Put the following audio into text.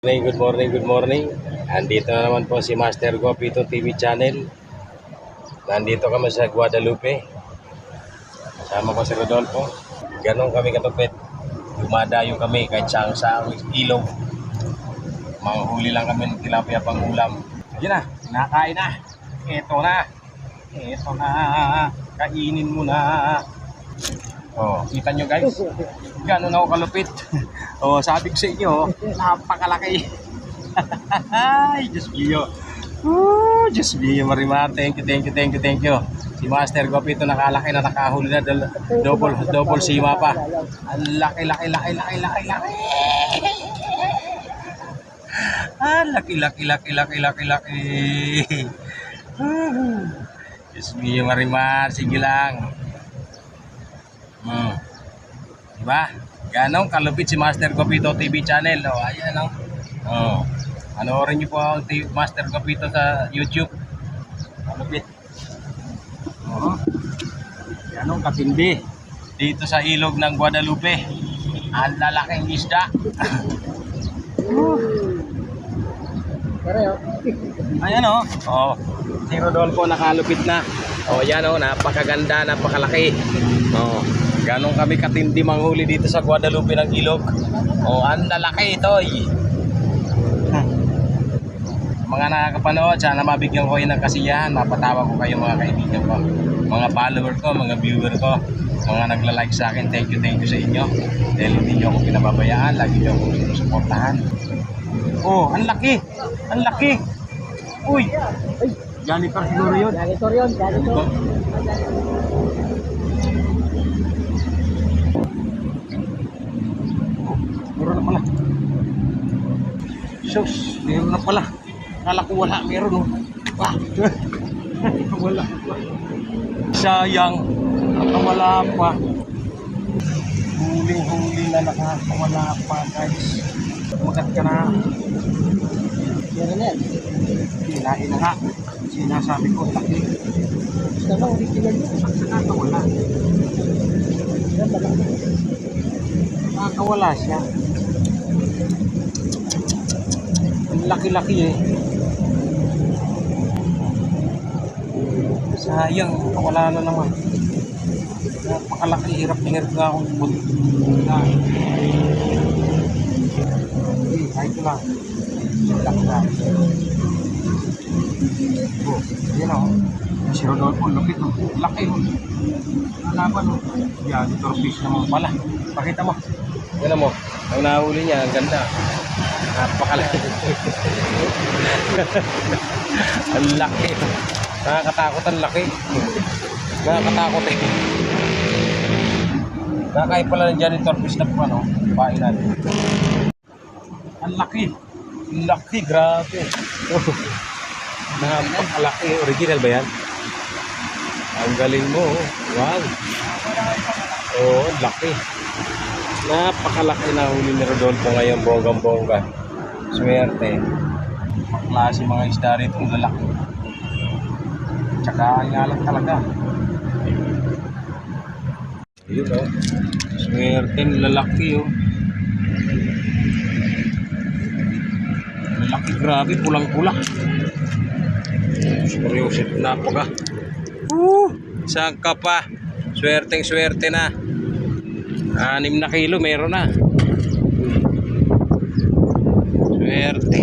morning, good morning, good morning. Andito na naman po si Master Gopito TV channel. Nandito kami sa Guadalupe. Kasama ko si Rodolfo. Ganon kami katupit. Dumadayo kami kahit saan sa ilog. Manghuli lang kami ng tilapia pang ulam. Ayun na, kinakain na. Ito na. Ito na. Kainin mo na. Oh, kita nyo guys. Gano'n ako kalupit. oh, sabi ko sa inyo, napakalaki. Ay, Diyos mio. Oh, Diyos mio, Marimar. Thank you, thank you, thank you, thank you. Si Master Gopito nakalaki na nakahuli na double double sima pa. Ang laki, laki, laki, laki, laki, laki. Ah, laki, laki, laki, laki, laki, laki. Diyos mio, Marimar. Sige lang. Hmm. Diba? Ganong kalupit si Master Gopito TV channel. O, ayan o. Oh. Panoorin niyo po ang T- Master Gopito sa YouTube. Kalupit. Oo. Ganong katindi. Dito sa ilog ng Guadalupe. Ang lalaking isda. Ayan o. Oh. Si Rodolfo nakalupit na. O yan o, napakaganda, napakalaki. O, ganong kami katindi manghuli dito sa Guadalupe ng ilog. O, ang lalaki ito. eh. Mga nakakapanood, sana mabigyan ko kayo ng kasiyahan. Mapatawa ko kayo mga kaibigan ko. Mga follower ko, mga viewer ko. Mga nagla-like sa akin, thank you, thank you sa inyo. Dahil hindi nyo ako pinababayaan, lagi nyo ako sinusuportahan. Oh, ang laki! Ang laki! Uy! Janitor siguro yun. Janitor yun, janitor. Meron Sus, meron na pala. Kala ko wala, meron oh. Wah! wala. Sayang, nakawala pa. Huling-huli na nakakawala pa guys. Magat ka na. Meron na yan. Na nga. Sinasabi ko, laki. Gusto mo, original yun. Nakakawala. Yan ba lang? Nakakawala siya. Ang laki-laki eh. Sayang, nakawala na naman. Napakalaki, hirap na hirap nga akong. Na. Eh, kahit lang. Laki na. Oh, yan o. Si Rodolfo, lupit o. Laki o. Nalaban o. Yan, torfish naman pala. Pakita mo. Yan mo. Ang nahuli niya, ang ganda. Napakalaki. ang laki. Nakakatakot ang laki. Nakakatakot eh. Nakakaya pala ng janitor fish na ano, natin. Ang laki. Ang laki, grabe. Napakalaki. Original ba yan? Ang galing mo. oh. Wow. Ang laki. Napakalaki na huli ni Rodolfo ngayon, bonggang-bongga. Swerte. Maklase mga isda rito, lalaki. Tsaka ang alam talaga. Yun oh. Swerte, lalaki oh. Lalaki, grabe, pulang-pula. Seryoso, napaka. Uh, saan ka pa? Swerteng swerte na. Anim na kilo meron na. Swerte.